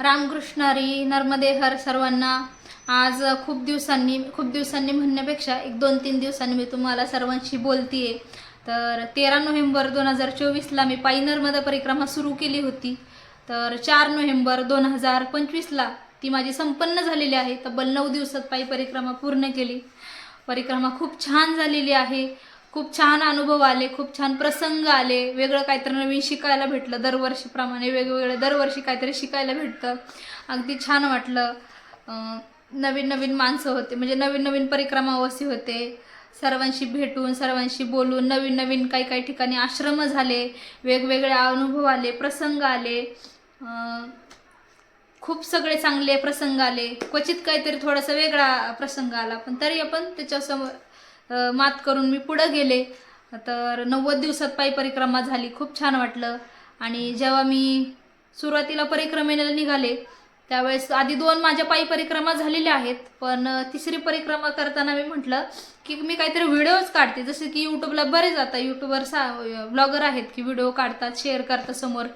रामकृष्णारी नर्मदे हर सर्वांना आज खूप दिवसांनी खूप दिवसांनी म्हणण्यापेक्षा एक दोन तीन दिवसांनी मी तुम्हाला सर्वांशी बोलतीये. तर तेरा नोव्हेंबर दोन हजार चोवीसला मी पायी नर्मदा परिक्रमा सुरू केली होती. तर चार नोव्हेंबर दोन हजार पंचवीसला ती माझी संपन्न झालेली आहे. तब्बल नऊ दिवसात पायी परिक्रमा पूर्ण केली. परिक्रमा खूप छान झालेली आहे. खूप छान अनुभव आले खूप छान प्रसंग आले. वेगळं काहीतरी नवीन शिकायला भेटलं. दरवर्षीप्रमाणे वेगवेगळं दरवर्षी काहीतरी शिकायला भेटतं. अगदी छान वाटलं. नवीन नवीन माणसं होते म्हणजे नवीन नवीन परिक्रमावासी होते. सर्वांशी भेटून सर्वांशी बोलून नवीन नवीन काही काही ठिकाणी आश्रम झाले वेगवेगळे अनुभव आले प्रसंग आले. खूप सगळे चांगले प्रसंग आले. क्वचित काहीतरी थोडासा वेगळा प्रसंग आला पण तरी आपण त्याच्यासमोर मात करून मी पुढं गेले. तर नव्वद दिवसात पायी परिक्रमा झाली. खूप छान वाटलं. आणि जेव्हा मी सुरुवातीला परिक्रमेला निघाले त्यावेळेस आधी दोन माझ्या पायी परिक्रमा झालेल्या आहेत पण तिसरी परिक्रमा करताना मी म्हटलं की मी काहीतरी व्हिडिओज काढते. जसे की यूट्यूबला बरेच आता यूट्यूबवर सा ब्लॉगर आहेत की व्हिडिओ काढतात शेअर करतात समोर.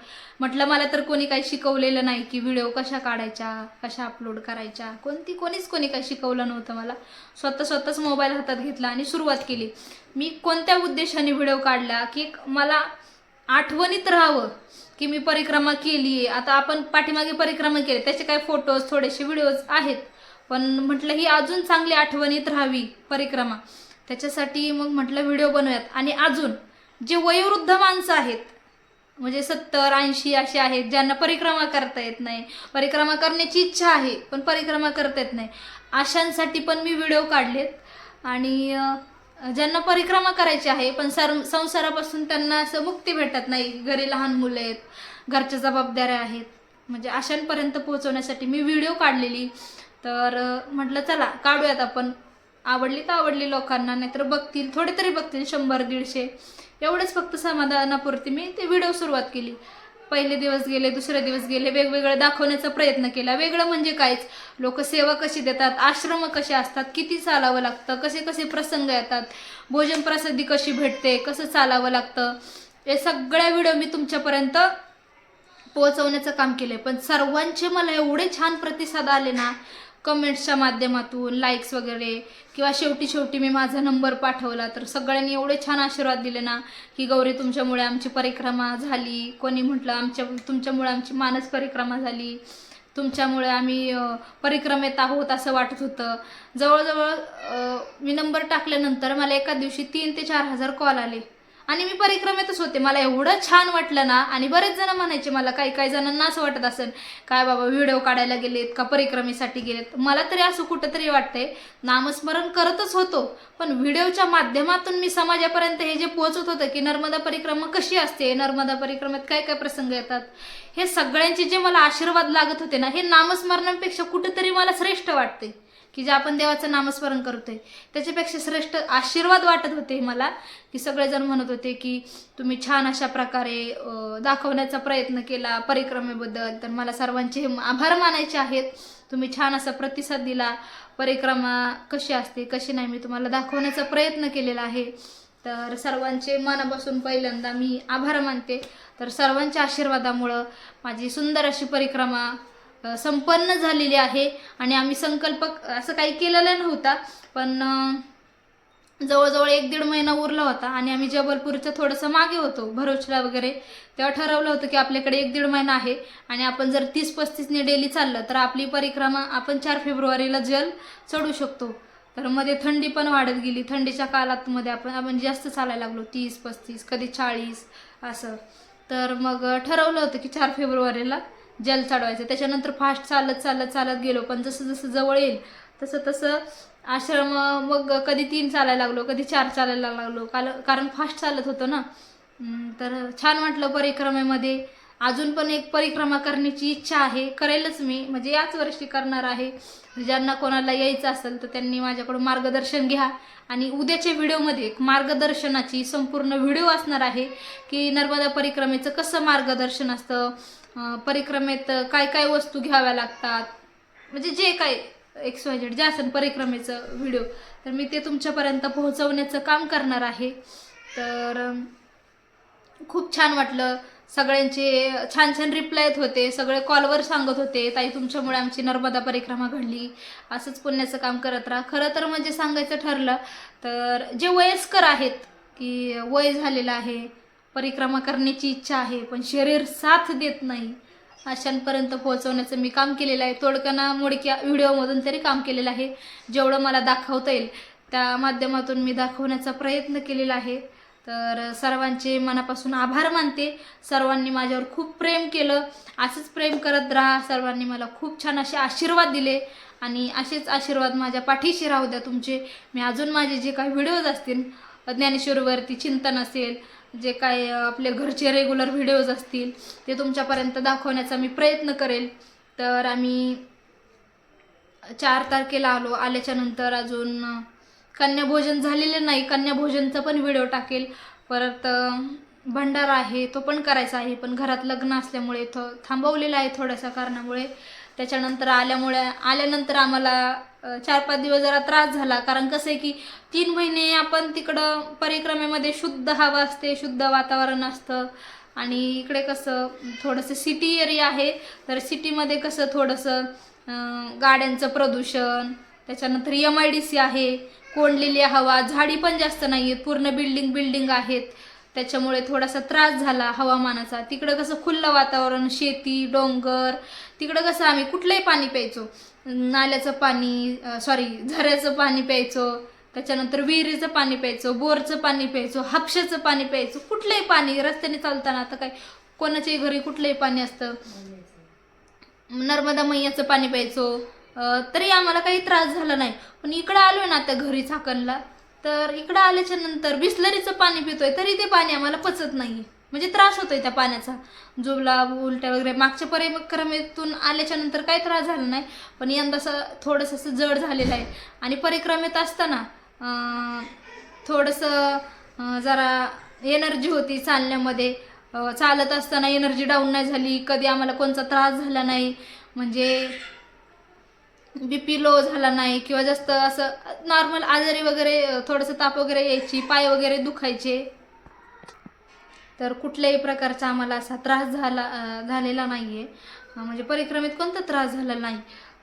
म्हटलं मला तर कोणी काही शिकवलेलं नाही की व्हिडिओ कशा काढायच्या कशा अपलोड करायच्या. कोणती कोणीच कोणी काही शिकवलं नव्हतं मला. स्वतः स्वतःच मोबाईल हातात घेतला आणि सुरुवात केली. मी कोणत्या उद्देशाने व्हिडिओ काढला की मला आठवणीत राहावं की मी परिक्रमा केली आहे. आता आपण पाठीमागे परिक्रमा केली त्याचे काही फोटोज थोडेसे व्हिडिओज आहेत. पण म्हटलं ही अजून चांगली आठवणीत राहावी परिक्रमा. त्याच्यासाठी मग म्हटलं व्हिडिओ बनवूयात. आणि अजून जे वयोवृद्ध माणसं आहेत म्हणजे सत्तर ऐंशी असे आहेत ज्यांना परिक्रमा करता येत नाही. परिक्रमा करण्याची इच्छा आहे पण परिक्रमा करता येत नाही. अशांसाठी पण मी व्हिडिओ काढलेत. आणि ज्यांना परिक्रमा करायची आहे पण सर संसारापासून त्यांना असं मुक्ती भेटत नाही. घरी लहान मुलं आहेत घरच्या जबाबदाऱ्या आहेत. म्हणजे अशांपर्यंत पोहोचवण्यासाठी मी व्हिडिओ काढलेली. तर म्हटलं चला काढूयात आपण. आवडली तर आवडली लोकांना नाहीतर बघतील. थोडे तरी बघतील शंभर दीडशे. एवढंच फक्त समाधानापुरती मी ते व्हिडिओ सुरुवात केली. पहिले दिवस गेले दुसरे दिवस गेले वेगवेगळं दाखवण्याचा प्रयत्न केला. वेगळं म्हणजे कायच लोक सेवा कशी देतात आश्रम कसे असतात किती चालावं लागतं कसे कसे प्रसंग येतात भोजन प्रसिद्धी कशी भेटते कसं चालावं लागतं हे सगळ्या व्हिडिओ मी तुमच्यापर्यंत पोहोचवण्याचं काम केलं पण सर्वांचे मला एवढे छान प्रतिसाद आले ना कमेंट्सच्या माध्यमातून लाईक्स वगैरे किंवा शेवटी शेवटी मी माझा नंबर पाठवला तर सगळ्यांनी एवढे छान आशीर्वाद दिले ना की गौरी तुमच्यामुळे आमची परिक्रमा झाली. कोणी म्हटलं आमच्या तुमच्यामुळे आमची मानस परिक्रमा झाली. तुमच्यामुळे आम्ही परिक्रमेत आहोत असं वाटत होतं. जवळजवळ मी नंबर टाकल्यानंतर मला एका दिवशी तीन ते चार हजार कॉल आले. आणि मी परिक्रमेतच होते. मला एवढं छान वाटलं ना आणि बरेच जण म्हणायचे मला काही काही जणांना असं वाटत असेल काय बाबा व्हिडिओ काढायला गेलेत का परिक्रमेसाठी गेलेत? मला तरी असं कुठंतरी वाटतंय नामस्मरण करतच होतो. पण व्हिडिओच्या माध्यमातून मी समाजापर्यंत हे जे पोहोचत होतं की नर्मदा परिक्रमा कशी असते नर्मदा परिक्रमेत काय काय प्रसंग येतात हे सगळ्यांचे जे मला आशीर्वाद लागत होते ना हे नामस्मरणापेक्षा कुठंतरी मला श्रेष्ठ वाटते की जे आपण देवाचं नामस्मरण करतोय त्याच्यापेक्षा श्रेष्ठ आशीर्वाद वाटत होते मला. की सगळेजण म्हणत होते की तुम्ही छान अशा प्रकारे दाखवण्याचा प्रयत्न केला परिक्रमेबद्दल. तर मला सर्वांचे आभार मानायचे आहेत. तुम्ही छान असा प्रतिसाद दिला. परिक्रमा कशी असते कशी नाही मी तुम्हाला दाखवण्याचा प्रयत्न केलेला आहे. तर सर्वांचे मनापासून पहिल्यांदा मी आभार मानते. तर सर्वांच्या आशीर्वादामुळं माझी सुंदर अशी परिक्रमा संपन्न झालेली आहे. आणि आम्ही संकल्प असं काही केलेलं नव्हता. पण जवळजवळ एक दीड महिना उरला होता. आणि आम्ही जबलपूरच्या थोडंसं मागे होतो भरोचला वगैरे. तेव्हा ठरवलं होतं की आपल्याकडे एक दीड महिना आहे. आणि आपण जर तीस पस्तीसने डेली चाललं तर आपली परिक्रमा आपण चार फेब्रुवारीला जल चढू शकतो. तर मध्ये थंडी पण वाढत गेली. थंडीच्या काळात मध्ये आपण आपण जास्त चालायला लागलो. तीस पस्तीस कधी चाळीस असं. तर मग ठरवलं होतं की चार फेब्रुवारीला जल चढवायचं. त्याच्यानंतर फास्ट चालत चालत चालत गेलो. पण जसं जसं जवळ येईल तसं तसं आश्रम मग कधी तीन चालायला लागलो कधी चार चालायला लागलो. काल कारण फास्ट चालत होतं ना. तर छान वाटलं परिक्रमेमध्ये. अजून पण एक परिक्रमा करण्याची इच्छा आहे. करेलच मी. म्हणजे याच वर्षी करणार आहे. ज्यांना कोणाला यायचं असेल तर त्यांनी माझ्याकडून मार्गदर्शन घ्या. आणि उद्याच्या व्हिडिओमध्ये एक मार्गदर्शनाची संपूर्ण व्हिडिओ असणार आहे की नर्मदा परिक्रमेचं कसं मार्गदर्शन असतं परिक्रमेत काय काय वस्तू घ्याव्या लागतात? म्हणजे जे काय एक्स वाय झेड जे असेल परिक्रमेचं व्हिडिओ तर मी ते तुमच्यापर्यंत पोहोचवण्याचं काम करणार आहे. तर खूप छान वाटलं. सगळ्यांचे छान छान रिप्लाय येत होते. सगळे कॉलवर सांगत होते. ताई तुमच्यामुळे आमची नर्मदा परिक्रमा घडली. असंच पुण्याचं काम करत राहा. खरं तर म्हणजे सांगायचं ठरलं तर जे वयस्कर आहेत की वय झालेलं आहे परिक्रमा करण्याची इच्छा आहे पण शरीर साथ देत नाही. अशांपर्यंत पोहोचवण्याचं मी काम केलेलं आहे. तोडकना मोडक्या व्हिडिओमधून तरी काम केलेलं आहे. जेवढं मला दाखवता येईल त्या माध्यमातून मी दाखवण्याचा प्रयत्न केलेला आहे. तर सर्वांचे मनापासून आभार मानते. सर्वांनी माझ्यावर खूप प्रेम केलं. असंच प्रेम करत राहा. सर्वांनी मला खूप छान असे आशीर्वाद दिले. आणि असेच आशीर्वाद माझ्या पाठीशी राहू द्या. तुमचे मी अजून माझे जे काही व्हिडिओज असतील ज्ञानेश्वरीवरती चिंतन असेल जे काय आपले घरचे रेग्युलर व्हिडिओज असतील ते तुमच्यापर्यंत दाखवण्याचा मी प्रयत्न करेल. तर आम्ही चार तारखेला आलो. आल्याच्यानंतर अजून कन्याभोजन झालेलं नाही. कन्याभोजनचा पण व्हिडिओ टाकेल. परत भंडारा आहे तो पण करायचा आहे. पण घरात लग्न असल्यामुळे तो थांबवलेला आहे थोड्याशा कारणामुळे. त्याच्यानंतर आल्यामुळे आल्यानंतर आम्हाला चार पाच दिवस जरा त्रास झाला. कारण कसं आहे की तीन महिने आपण तिकडं परिक्रमेमध्ये शुद्ध हवा असते शुद्ध वातावरण असतं. आणि इकडे कसं थोडंसं सिटी एरिया आहे. तर सिटीमध्ये कसं थोडंसं गाड्यांचं प्रदूषण त्याच्यानंतर एम आय डी सी आहे कोंडलेली हवा झाडी पण जास्त नाही आहेत पूर्ण बिल्डिंग बिल्डिंग आहेत. त्याच्यामुळे थोडासा त्रास झाला हवामानाचा. तिकडं कसं खुल्लं वातावरण शेती डोंगर तिकडं कसं आम्ही कुठलंही पाणी प्यायचो. नाल्याचं पाणी सॉरी झऱ्याचं पाणी प्यायचो. त्याच्यानंतर विहिरीचं पाणी प्यायचो बोरचं पाणी प्यायचो हापशाचं पाणी प्यायचो. कुठलंही पाणी रस्त्याने चालताना आता काय कोणाच्याही घरी कुठलंही पाणी असतं. नर्मदा मैयाचं पाणी प्यायचो. तरी आम्हाला काही त्रास झाला नाही. पण इकडं आलो ना आता घरी चाकणला तर इकडं आल्याच्यानंतर बिस्लरीचं पाणी पितोय तरी ते पाणी आम्हाला पचत नाही म्हणजे त्रास होतोय त्या पाण्याचा. जुबला उलट्या वगैरे मागच्या परिक्रमेतून आल्याच्यानंतर काही त्रास झाला नाही पण यंदा असं थोडंसं असं जड झालेलं आहे. आणि परिक्रमेत असताना थोडंसं जरा एनर्जी होती चालण्यामध्ये. चालत असताना एनर्जी डाऊन नाही झाली कधी आम्हाला कोणता त्रास झाला नाही. म्हणजे बीपी लो झाला नाही किंवा जास्त असं नॉर्मल आजारी वगैरे थोडंसं ताप वगैरे यायची पाय वगैरे दुखायचे. तर कुठल्याही प्रकारचा आम्हाला असा त्रास झाला झालेला नाही आहे म्हणजे परिक्रमेत कोणता त्रास झाला नाही.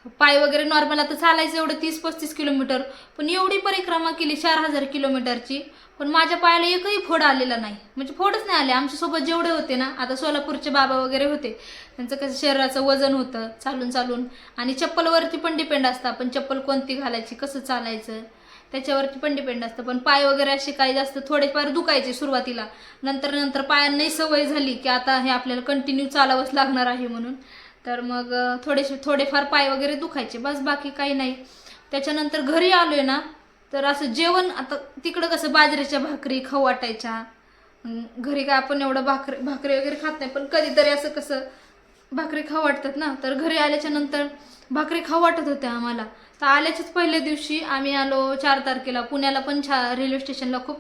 पाय वगैरे नॉर्मल आता चालायचं एवढं तीस पस्तीस किलोमीटर पण एवढी परिक्रमा केली चार हजार किलोमीटरची पण माझ्या पायाला एकही फोड आलेला नाही. म्हणजे फोडच नाही आले. आमच्यासोबत जेवढे होते ना आता सोलापूरचे बाबा वगैरे होते. त्यांचं कसं शरीराचं वजन होतं चालून चालून. आणि चप्पलवरती पण डिपेंड असतं. आपण चप्पल कोणती घालायची कसं चालायचं त्याच्यावरती पण डिपेंड असतं. पण पाय वगैरे असे काही जास्त थोडेफार दुखायचे सुरुवातीला. नंतर नंतर पायांनाही सवय झाली की आता हे आपल्याला कंटिन्यू चालावंच लागणार आहे म्हणून. तर मग थोडेसे थोडेफार पाय वगैरे दुखायचे बस बाकी काही नाही. त्याच्यानंतर घरी आलोय ना तर असं जेवण आता तिकडं कसं बाजरीच्या भाकरी खाऊ वाटायच्या. घरी काय आपण एवढं भाकरी भाकरी वगैरे खात नाही पण कधीतरी असं कसं भाकरी खाऊ वाटतात ना. तर घरी आल्याच्यानंतर भाकरी खाऊ वाटत होत्या आम्हाला. तर आल्याच्याच पहिल्या दिवशी आम्ही आलो चार तारखेला. पुण्याला पण छा रेल्वे स्टेशनला खूप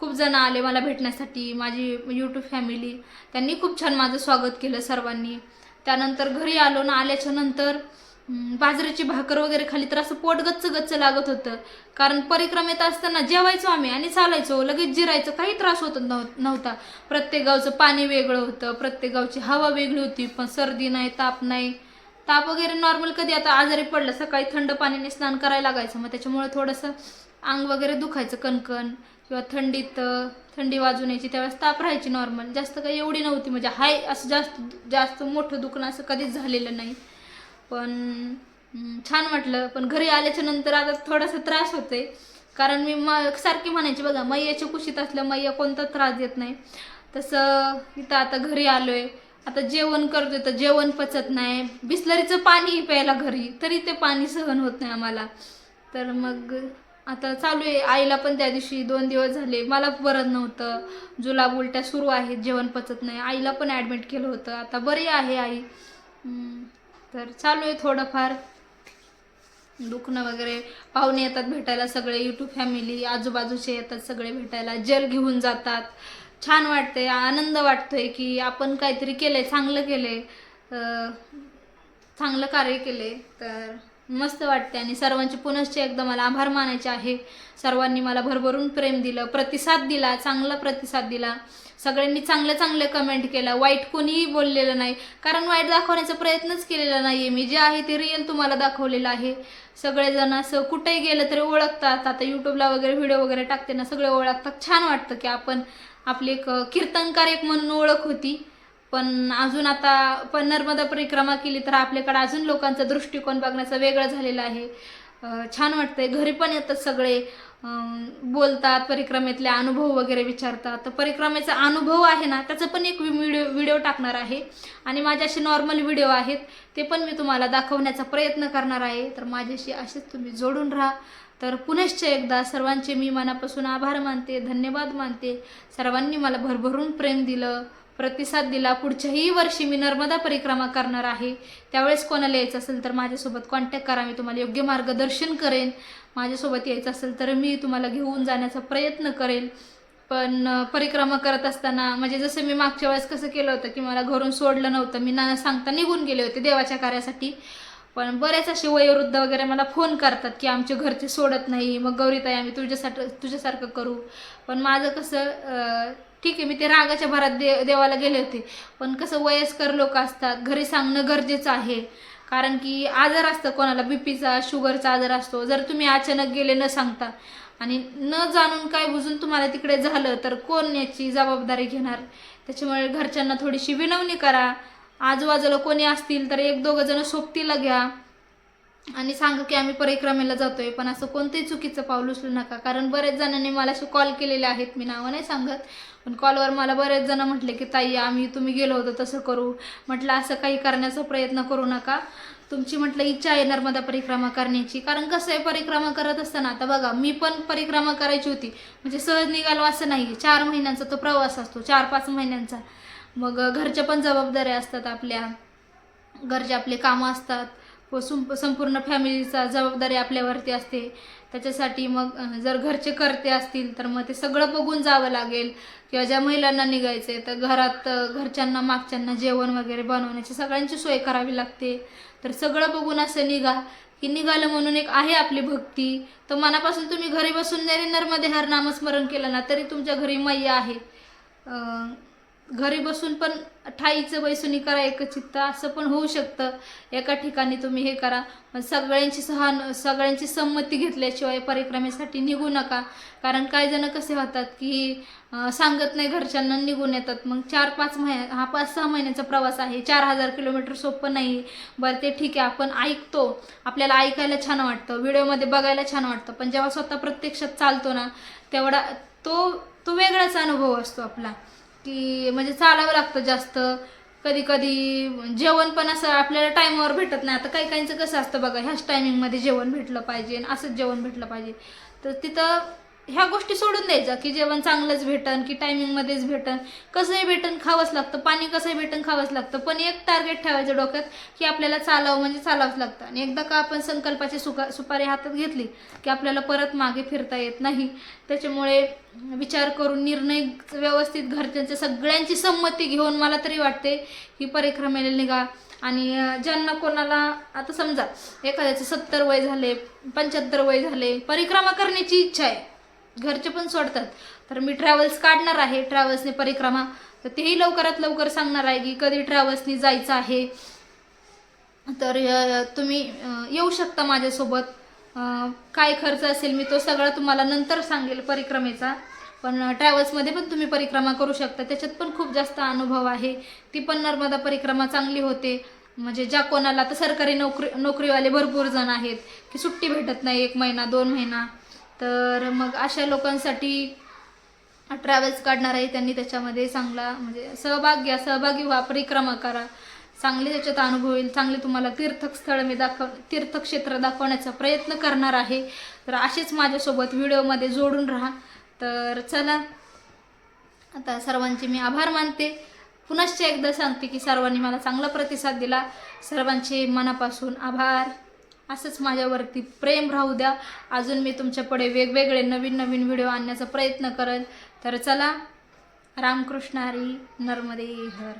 खूप जण आले मला भेटण्यासाठी. माझी यूट्यूब फॅमिली त्यांनी खूप छान माझं स्वागत केलं सर्वांनी. त्यानंतर घरी आलो ना आल्याच्यानंतर बाजरीची भाकर वगैरे खाली तर असं पोट गच्च गच्च लागत होतं. कारण परिक्रमेत असताना जेवायचो आम्ही आणि चालायचो लगेच जिरायचं काही त्रास होत नव्ह- नव्हता. प्रत्येक गावचं पाणी वेगळं होतं प्रत्येक गावची हवा वेगळी होती पण सर्दी नाही ताप नाही. ताप वगैरे नॉर्मल कधी आता आजारी पडलं सकाळी थंड पाण्याने स्नान करायला लागायचं मग त्याच्यामुळे थोडंसं अंग वगैरे दुखायचं कणकण किंवा थंडीत थंडी वाजून यायची त्यावेळेस ताप राहायची नॉर्मल जास्त काही एवढी नव्हती म्हणजे हाय असं जास्त जास्त मोठं दुखणं असं कधीच झालेलं नाही. पण छान वाटलं. पण घरी आल्याच्यानंतर आता थोडासा त्रास होते कारण मी म सारखी म्हणायची बघा मैयाच्या कुशीत असल्या मैया कोणता त्रास देत नाही. तसं इथं आता घरी आलो आहे आता जेवण करतोय तर जेवण पचत नाही. बिस्लरीचं पाणी प्यायला घरी तरी ते पाणी सहन होत नाही आम्हाला. तर मग आता चालू आहे. आईला पण त्या दिवशी दोन दिवस झाले. मला बरं नव्हतं. जुलाब उलट्या सुरू आहेत. जेवण पचत नाही. आईला पण ॲडमिट केलं होतं. आता बरी आहे आई. तर चालू आहे थोडंफार. दुखणं वगैरे. पाहुणे येतात भेटायला सगळे. यूट्यूब फॅमिली आजूबाजूचे येतात सगळे भेटायला. जल घेऊन जातात. छान वाटते आनंद वाटतोय की आपण काहीतरी केलंय. चांगलं केलंय. आहे चांगलं कार्य केले तर मस्त वाटते आणि सर्वांचे पुनश्च एकदा मला आभार मानायचे आहे. सर्वांनी मला भरभरून प्रेम दिलं प्रतिसाद दिला चांगला प्रतिसाद दिला. सगळ्यांनी चांगले चांगले कमेंट केला वाईट कोणीही बोललेलं नाही. कारण वाईट दाखवण्याचा प्रयत्नच केलेला नाही आहे मी जे आहे ते रिअल तुम्हाला दाखवलेलं आहे. सगळेजण असं कुठेही गेलं तरी ओळखतात. आता यूट्यूबला वगैरे व्हिडिओ वगैरे टाकते ना सगळे ओळखतात. छान वाटतं की आपण आपली एक कीर्तनकार एक म्हणून ओळख होती. पण अजून आता पण नर्मदा परिक्रमा केली तर आपल्याकडे अजून लोकांचा दृष्टिकोन बघण्याचा वेगळा झालेला आहे. छान वाटतंय. घरी पण येतात सगळे. बोलतात परिक्रमेतले अनुभव वगैरे विचारतात. तर परिक्रमेचा अनुभव आहे ना त्याचा पण एक व्हिडिओ व्हिडिओ टाकणार आहे. आणि माझे असे नॉर्मल व्हिडिओ आहेत ते पण मी तुम्हाला दाखवण्याचा प्रयत्न करणार आहे. तर माझ्याशी असेच तुम्ही जोडून राहा. तर पुनश्च एकदा सर्वांचे मी मनापासून आभार मानते धन्यवाद मानते. सर्वांनी मला भरभरून प्रेम दिलं. प्रतिसाद दिला. पुढच्याही वर्षी मी नर्मदा परिक्रमा करणार आहे. त्यावेळेस कोणाला यायचं असेल तर माझ्यासोबत कॉन्टॅक्ट करा. मी तुम्हाला योग्य मार्गदर्शन करेन. माझ्यासोबत यायचं असेल तर मी तुम्हाला घेऊन जाण्याचा प्रयत्न करेन. पण परिक्रमा करत असताना म्हणजे जसं मी मागच्या वेळेस कसं केलं होतं की मला घरून सोडलं नव्हतं. मी ना सांगता निघून गेले होते देवाच्या कार्यासाठी. पण बरेच असे वयोवृद्ध वगैरे मला फोन करतात की आमचे घरचे सोडत नाही. मग गौरीताई आम्ही तुझ्यासाठी तुझ्यासारखं करू. पण माझं कसं ठीक आहे मी ते रागाच्या भरात दे देवाला गेले होते. पण कसं वयस्कर लोक असतात घरी सांगणं गरजेचं आहे. कारण की आजार असतं कोणाला बीपीचा शुगरचा आजार असतो. जर तुम्ही अचानक गेले न सांगता आणि न जाणून काय बुजून तुम्हाला तिकडे झालं तर कोण याची जबाबदारी घेणार? त्याच्यामुळे घरच्यांना थोडीशी विनवणी करा. आजूबाजूला कोणी असतील तर एक दोघं जण सोबतीला घ्या. आणि सांगा की आम्ही परिक्रमेला जातोय पण असं कोणतंही चुकीचं पाऊल उचलू नका. कारण बरेच जणांनी मला असे कॉल केलेले आहेत. मी नावं नाही सांगत पण कॉलवर मला बरेच जण म्हटले की ताई आम्ही तुम्ही गेलो होतो तसं करू. म्हटलं असं काही करण्याचा प्रयत्न करू नका. तुमची म्हटलं इच्छा आहे नर्मदा परिक्रमा करण्याची. कारण कसं आहे परिक्रमा करत असताना आता बघा मी पण परिक्रमा करायची होती. म्हणजे सहज निघालो असं नाही चार महिन्यांचा तो प्रवास असतो चार पाच महिन्यांचा. मग घरच्या पण जबाबदाऱ्या असतात आपल्या. घरचे आपले कामं असतात. व संपूर्ण फॅमिलीचा जबाबदारी आपल्यावरती असते. त्याच्यासाठी मग जर घरचे करते असतील तर मग ते सगळं बघून जावं लागेल. किंवा ज्या महिलांना निघायचं आहे तर घरात घरच्यांना मागच्यांना जेवण वगैरे बनवण्याची सगळ्यांची सोय करावी लागते. तर सगळं बघून असं निघा की निघालं म्हणून एक आहे आपली भक्ती. तर मनापासून तुम्ही घरी बसून जरी नर्मदे हर नामस्मरण केलं ना तरी तुमच्या घरी मैया आहे. घरी बसून पण ठाईचं बैसुनी करा एकचित्त असं पण होऊ शकतं. एका ठिकाणी तुम्ही हे करा. सगळ्यांची सहान सगळ्यांची संमती घेतल्याशिवाय परिक्रमेसाठी निघू नका. कारण काही जण कसे होतात की सांगत नाही घरच्यांना निघून येतात. मग चार पाच महिन्या हा पाच सहा महिन्याचा प्रवास आहे. चार हजार किलोमीटर सोपं नाही. बरं ते ठीक आहे. आपण ऐकतो. आपल्याला ऐकायला छान वाटतं. व्हिडिओमध्ये बघायला छान वाटतं. पण जेव्हा स्वतः प्रत्यक्षात चालतो ना तेवढा तो तो वेगळाच अनुभव असतो आपला. की म्हणजे चालावं लागतं जास्त. कधी कधी जेवण पण असं आपल्याला टाईमवर भेटत नाही. आता काही काहींचं कसं असतं बघा ह्याच टायमिंगमध्ये जेवण भेटलं पाहिजे आणि असंच जेवण भेटलं पाहिजे. तर तिथं ह्या गोष्टी सोडून द्यायच्या की जेवण चांगलंच भेटन की टायमिंगमध्येच भेटन. कसंही भेटन खावंच लागतं. पाणी कसंही भेटन खावंच लागतं. पण एक टार्गेट ठेवायचं डोक्यात की आपल्याला चालावं म्हणजे चालावंच लागतं. आणि एकदा का आपण संकल्पाची सुका सुपारी हातात घेतली की आपल्याला परत मागे फिरता येत नाही त्याच्यामुळे विचार करून निर्णय व्यवस्थित घरच्यांच्या सगळ्यांची संमती घेऊन मला तरी वाटते की परिक्रमेला निघा. आणि ज्यांना कोणाला आता समजा एखाद्याचं सत्तर वय झाले पंच्याहत्तर वय झाले परिक्रमा करण्याची इच्छा आहे. घरचे पण सोडतात. तर मी ट्रॅव्हल्स काढणार आहे ट्रॅव्हल्सने परिक्रमा. तर तेही लवकरात लवकर सांगणार आहे की कधी ट्रॅव्हल्सनी जायचं आहे. तर तुम्ही येऊ शकता माझ्यासोबत. काय खर्च असेल मी तो सगळा तुम्हाला नंतर सांगेल परिक्रमेचा. पण ट्रॅव्हल्समध्ये पण तुम्ही परिक्रमा करू शकता. त्याच्यात पण खूप जास्त अनुभव आहे. ती पण नर्मदा परिक्रमा चांगली होते. म्हणजे ज्या कोणाला तर सरकारी नोकरी नोकरीवाले भरपूर जण आहेत की सुट्टी भेटत नाही एक महिना दोन महिना. तर मग अशा लोकांसाठी ट्रॅव्हल्स काढणार आहे त्यांनी त्याच्यामध्ये चांगला म्हणजे सहभाग घ्या सहभागी व्हा परिक्रमा करा. चांगले त्याच्यात अनुभव येईल चांगले तुम्हाला तीर्थस्थळ मी दाखव तीर्थक्षेत्र दाखवण्याचा प्रयत्न करणार आहे. तर असेच माझ्यासोबत व्हिडिओमध्ये जोडून राहा. तर चला आता सर्वांचे मी आभार मानते. पुनश्च एकदा सांगते की सर्वांनी मला चांगला प्रतिसाद दिला. सर्वांचे मनापासून आभार. असंच माझ्यावरती प्रेम राहू द्या. अजून मी तुमच्यापुढे वेगवेगळे नवीन नवीन व्हिडिओ आणण्याचा प्रयत्न करेल तर चला रामकृष्ण हरी नर्मदे हर.